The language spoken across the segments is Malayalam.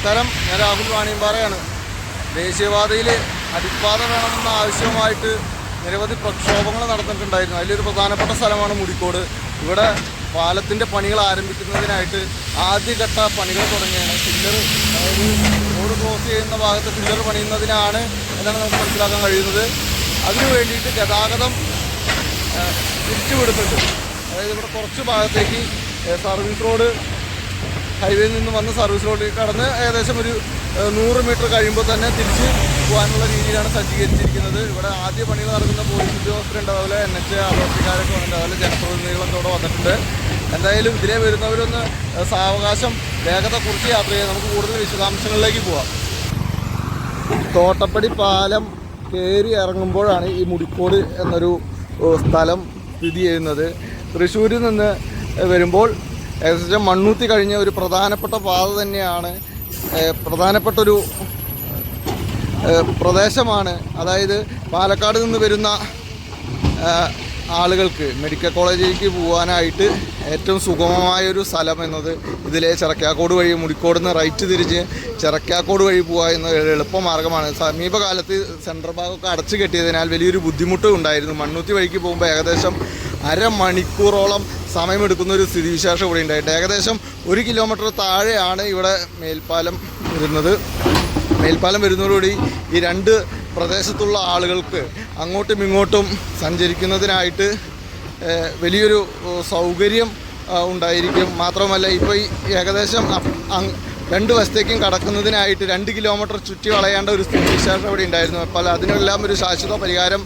നമസ്കാരം ഞാൻ രാഹുൽ വാണിയമ്പാറയാണ്. ദേശീയപാതയിൽ അടിപ്പാത വേണമെന്ന ആവശ്യമായിട്ട് നിരവധി പ്രക്ഷോഭങ്ങൾ നടന്നിട്ടുണ്ടായിരുന്നു. അതിലൊരു പ്രധാനപ്പെട്ട സ്ഥലമാണ് മുടിക്കോട്. ഇവിടെ പാലത്തിന്റെ പണികൾ ആരംഭിക്കുന്നതിനായിട്ട് ആദ്യഘട്ട പണികൾ തുടങ്ങിയാണ്. പില്ലർ അതായത് റോഡ് ക്രോസ് ചെയ്യുന്ന ഭാഗത്ത് പില്ലർ പണിയുന്നതിനാണ് എന്നാണ് നമുക്ക് മനസ്സിലാക്കാൻ കഴിയുന്നത്. അതിനു വേണ്ടിയിട്ട് ഗതാഗതം തിരിച്ചുവിടുന്നുണ്ട്. അതായത് ഇവിടെ കുറച്ച് ഭാഗത്തേക്ക് സർവീസ് റോഡ് ഹൈവേയിൽ നിന്ന് വന്ന് സർവീസ് റോഡിൽ കടന്ന് ഏകദേശം ഒരു നൂറ് മീറ്റർ കഴിയുമ്പോൾ തന്നെ തിരിച്ച് പോകാനുള്ള രീതിയിലാണ് സജ്ജീകരിച്ചിരിക്കുന്നത്. ഇവിടെ ആദ്യ പണികൾ നടക്കുന്ന പോലീസ് ഉദ്യോഗസ്ഥരുണ്ട് അതുപോലെ എൻ എച്ച് അതോറിറ്റിക്കാരൊക്കെ ഉണ്ട് അതുപോലെ ജനപ്രതിനിധികളൊക്കെ ഇവിടെ വന്നിട്ടുണ്ട്. എന്തായാലും ഇതിലെ വരുന്നവരൊന്ന് സാവകാശം വേഗത കുറിച്ച് യാത്ര ചെയ്യാം. നമുക്ക് കൂടുതൽ വിശദാംശങ്ങളിലേക്ക് പോവാം. തോട്ടപ്പടി പാലം കയറി ഇറങ്ങുമ്പോഴാണ് ഈ മുടിക്കോട് എന്നൊരു സ്ഥലം സ്ഥിതി ചെയ്യുന്നത്. തൃശ്ശൂരിൽ നിന്ന് വരുമ്പോൾ ഏകദേശം മണ്ണൂത്തി കഴിഞ്ഞ ഒരു പ്രധാനപ്പെട്ട പാത തന്നെയാണ് പ്രധാനപ്പെട്ട ഏഹ്, പ്രദേശമാണ്. അതായത് പാലക്കാട് നിന്ന് വരുന്ന ആളുകൾക്ക് മെഡിക്കൽ കോളേജിലേക്ക് പോകാനായിട്ട് ഏറ്റവും സുഗമമായൊരു സ്ഥലം എന്നത് ഇതിലെ ചിറക്കാക്കോട് വഴി മുടിക്കോട് നിന്ന് റൈറ്റ് തിരിഞ്ഞ് ചിറക്കാക്കോട് വഴി പോകുക എന്ന എളുപ്പ എളുപ്പമാർഗമാണ് സമീപകാലത്ത് സെൻട്രൽ ഭാഗമൊക്കെ അടച്ചു കെട്ടിയതിനാൽ വലിയൊരു ബുദ്ധിമുട്ട് ഉണ്ടായിരുന്നു. മണ്ണൂത്തി വഴിക്ക് പോകുമ്പോൾ ഏകദേശം അരമണിക്കൂറോളം സമയമെടുക്കുന്ന ഒരു സ്ഥിതിവിശേഷം ഇവിടെ ഉണ്ടായിട്ട് ഏകദേശം ഒരു കിലോമീറ്റർ താഴെയാണ് ഇവിടെ മേൽപ്പാലം വരുന്നത്. മേൽപ്പാലം വരുന്നതോടുകൂടി ഈ രണ്ട് പ്രദേശത്തുള്ള ആളുകൾക്ക് അങ്ങോട്ടും ഇങ്ങോട്ടും സഞ്ചരിക്കുന്നതിനായിട്ട് വലിയൊരു സൗകര്യം ഉണ്ടായിരിക്കും. മാത്രമല്ല ഇപ്പോൾ ഈ ഏകദേശം രണ്ട് വശത്തേക്കും കടക്കുന്നതിനായിട്ട് രണ്ട് കിലോമീറ്റർ ചുറ്റി വളയേണ്ട ഒരു സ്ഥിതി വിശേഷം അവിടെ ഉണ്ടായിരുന്നു. അപ്പോൾ അതിനെല്ലാം ഒരു ശാശ്വത പരിഹാരം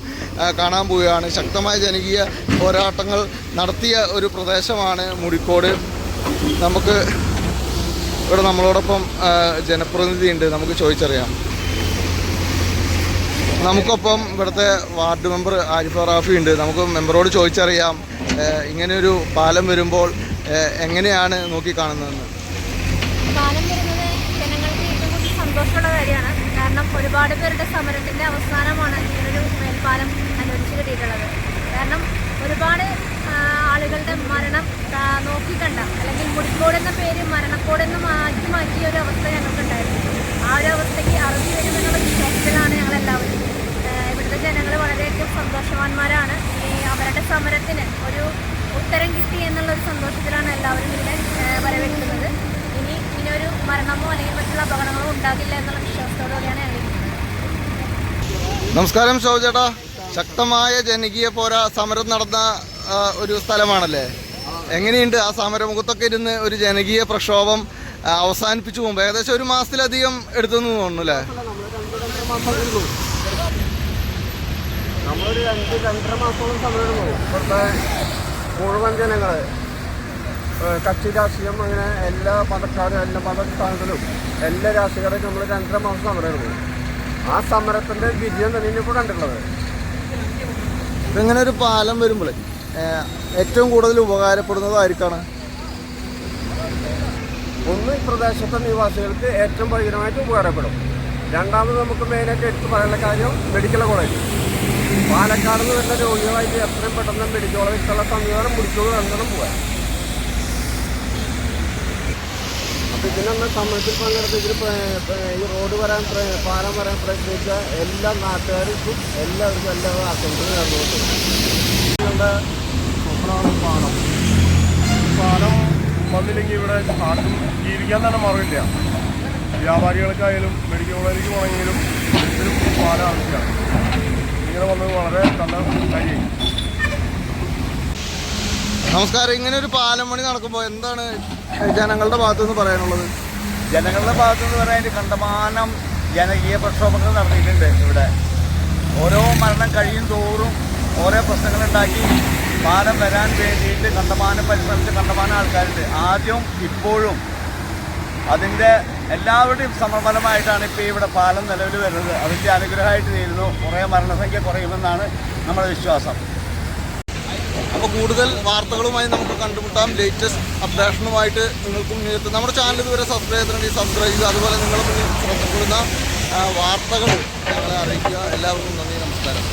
കാണാൻ പോവുകയാണ്. ശക്തമായ ജനകീയ പോരാട്ടങ്ങൾ നടത്തിയ ഒരു പ്രദേശമാണ് മുടിക്കോട്. നമുക്ക് ഇവിടെ നമ്മളോടൊപ്പം ജനപ്രതിനിധി ഉണ്ട് നമുക്ക് ചോദിച്ചറിയാം. നമുക്കൊപ്പം ഇവിടുത്തെ വാർഡ് മെമ്പർ ആരിഫ റാഫി ഉണ്ട്. നമുക്ക് മെമ്പറോട് ചോദിച്ചറിയാം ഇങ്ങനെയൊരു പാലം വരുമ്പോൾ എങ്ങനെയാണ് നോക്കിക്കാണുന്നതെന്ന് പാലം വരുന്നത് ജനങ്ങൾക്ക് ഏറ്റവും കൂടുതൽ സന്തോഷമുള്ള കാര്യമാണ്. കാരണം ഒരുപാട് പേരുടെ സമരത്തിന്റെ അവസാനമാണ് ഇങ്ങനൊരു മേൽപ്പാലം അനുവദിച്ച് കിട്ടിയിട്ടുള്ളത്. കാരണം ഒരുപാട് ആളുകളുടെ മരണം നോക്കിക്കണ്ട. അല്ലെങ്കിൽ മുടിക്കോട് എന്ന പേര് മരണക്കോട് എന്ന് മാറ്റി മാറ്റിയ ഒരു അവസ്ഥ ഞങ്ങൾക്കുണ്ടായിരുന്നു. ആ ഒരു അവസ്ഥയ്ക്ക് അറുതി വരുമെന്നുള്ള വിശ്വാസത്തിലാണ് ഞങ്ങളെല്ലാവരും. ഇവിടുത്തെ ജനങ്ങൾ വളരെയധികം സന്തോഷവാന്മാരാണ്. ഈ അവരുടെ സമരത്തിന് ഒരു ഉത്തരം കിട്ടി എന്നുള്ള ഒരു സന്തോഷത്തിലാണ് എല്ലാവരും ഇതിനെ വരവേൽക്കുന്നത്. ഇനി ഇനിയൊരു മരണമോ അല്ലെങ്കിൽ മറ്റുള്ള അപകടങ്ങളോ ഉണ്ടാകില്ല എന്നുള്ള വിശ്വാസത്തോടുകൂടിയാണ് ഞങ്ങൾ നമസ്കാരം ശോചേട്ടാ ശക്തമായ ജനകീയ പോരാ സമരം നടന്ന ഒരു സ്ഥലമാണല്ലേ? എങ്ങനെയുണ്ട് ആ സമരമുഖത്തൊക്കെ ഇരുന്ന് ഒരു ജനകീയ പ്രക്ഷോഭം അവസാനിപ്പിച്ചു പോകുമ്പോൾ ഏകദേശം ഒരു മാസത്തിലധികം എടുത്തെന്ന് തോന്നുന്നു അല്ലേ? നമ്മളൊരു രണ്ട് രണ്ടര മാസത്തോളം ഇവിടുത്തെ മുഴുവൻ ജനങ്ങൾ കക്ഷി രാഷ്ട്രീയം അങ്ങനെ എല്ലാ മതക്കാരും എല്ലാ മതസ്ഥാനത്തിലും എല്ലാ രാഷ്ട്രീയക്കാരും നമ്മൾ രണ്ടര മാസം സമരമായിരുന്നു ആ സമരത്തിന്റെ വിജയം തന്നെയാണ് ഇപ്പോൾ കണ്ടിട്ടുള്ളത്. ഇങ്ങനെ ഒരു പാലം വരുമ്പോൾ ഏറ്റവും കൂടുതൽ ഉപകാരപ്പെടുന്നത് ആർക്കാണ്? ഒന്ന് ഈ പ്രദേശത്തെ നിവാസികൾക്ക് ഏറ്റവും ഭയങ്കരമായിട്ട് ഉപകാരപ്പെടും. രണ്ടാമത് നമുക്ക് മെയിനായിട്ട് എടുത്തു പറയാനുള്ള കാര്യം മെഡിക്കൽ കോളേജ് പാലക്കാട് നിന്ന് വരുന്ന രോഗികളായിട്ട് എത്രയും പെട്ടെന്ന് മെഡിക്കൽ കോളേജ് ഉള്ള സംവിധാനം മുടിച്ചോട് രണ്ടെണ്ണം പോകാൻ അപ്പോൾ ഇതിനൊന്ന് സമയത്തിൽ പങ്കെടുത്ത് ഇതിൽ ഈ റോഡ് വരാൻ പാലം വരാൻ പ്രയത്നിച്ച എല്ലാ നാട്ടുകാർക്കും എല്ലാവർക്കും എല്ലാ ആശംസകളും നേർന്നുകൊണ്ടുണ്ട് സ്വപ്നമാണ് പാലം. പാലം വന്നില്ലെങ്കിൽ ഇവിടെ ആർക്കും ജീവിക്കാൻ തന്നെ മാറില്ല വ്യാപാരികൾക്കായാലും മെഡിക്കൽ കോളേജിലേക്ക് പോകണമെങ്കിലും ഇതിലും പാലം ആവശ്യമാണ് ഇങ്ങനെ വന്നത് വളരെ നല്ല കാര്യം നമസ്കാരം. ഇങ്ങനെ ഒരു പാലം പണി നടക്കുമ്പോൾ എന്താണ് ജനങ്ങളുടെ ഭാഗത്തുനിന്ന് പറയാനുള്ളത്? ജനങ്ങളുടെ ഭാഗത്തുനിന്ന് പറയാൻ കണ്ടമാനം ജനകീയ പ്രക്ഷോഭങ്ങൾ നടന്നിട്ടുണ്ട് ഇവിടെ. ഓരോ മരണം കഴിയും തോറും ഓരോ പ്രശ്നങ്ങൾ ഉണ്ടാക്കി പാലം വരാൻ വേണ്ടിയിട്ട് കണ്ടമാനം പരിശ്രമിച്ച കണ്ടമാനം ആൾക്കാരുണ്ട്. ആദ്യം ഇപ്പോഴും അതിന്റെ എല്ലാവരുടെയും സമഫലമായിട്ടാണ് ഇപ്പോൾ ഇവിടെ പാലം നിലവിൽ വരുന്നത്. അതിന്റെ അനുഗ്രഹമായിട്ട് തീരുന്നു. കുറേ മരണസംഖ്യ കുറയുമെന്നാണ് നമ്മുടെ വിശ്വാസം. അപ്പോൾ കൂടുതൽ വാർത്തകളുമായി നമുക്ക് കണ്ടുമുട്ടാം. ലേറ്റസ്റ്റ് അപ്ഡേഷനുമായിട്ട് നിങ്ങൾക്കും നമ്മുടെ ചാനൽ ഇതുവരെ സബ്സ്ക്രൈബ് ചെയ്തിട്ടുണ്ടെങ്കിൽ സബ്സ്ക്രൈബ് ചെയ്യുക. അതുപോലെ മുന്നിൽ ശ്രദ്ധപ്പെടുന്ന വാർത്തകൾ ഞങ്ങളെ അറിയിക്കുക. എല്ലാവർക്കും നന്ദി നമസ്കാരം.